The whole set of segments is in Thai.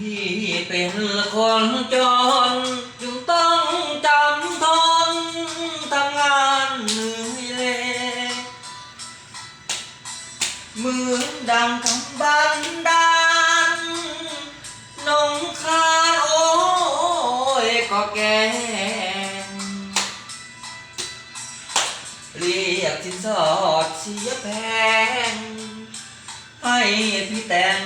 พี่เป็นคนจนจึงต้องจำทนทำงานเหนื่อยเล่เหมือนดังคำบันดาลนงคานโอ้ยก็แกงเรียกสินสอดเสียแพงให้พี่แต่ง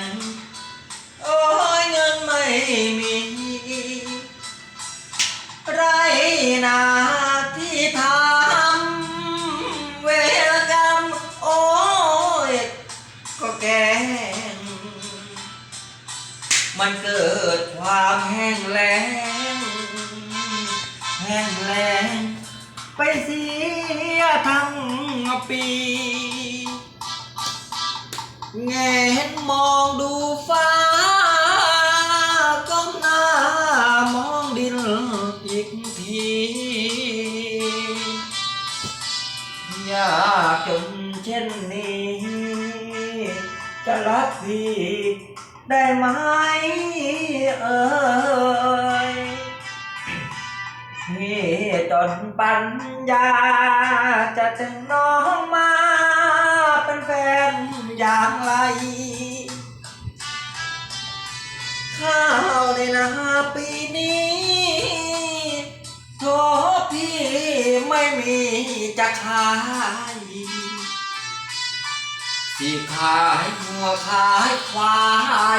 มันเกิดความแห้งแล้ง แห้งแล้ง ไปเสียทั้งปีแงนมองดูฟ้า ก้มหน้ามองดินอีกทีอยากจนเช่นนี้ จะรักพี่ ได้ไหมเอ่ยพี่จนปัญญา จะถึงน้องมาเป็นแฟนอย่างไรข้าวในนาปีนี้โทษพี่ไม่มีจะขาย สิขายหัวขายควา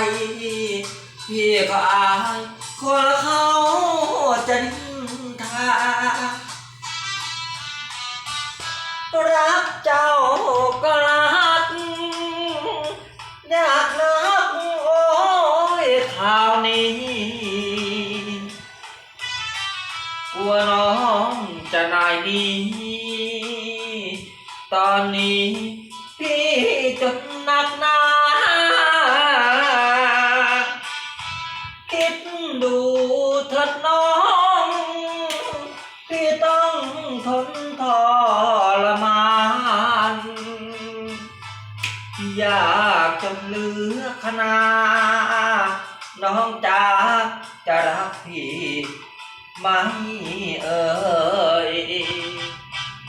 ยพี่ก็อายคนเขาจะนินทารักเจ้าก็รักอยากนักโอ้ยข่าวนี้กลัวน้องจะนายดีตอนนี้พี่ ยากจนเหลือขนา น้องจ๋าจะรักพี่ไหมเอ่ย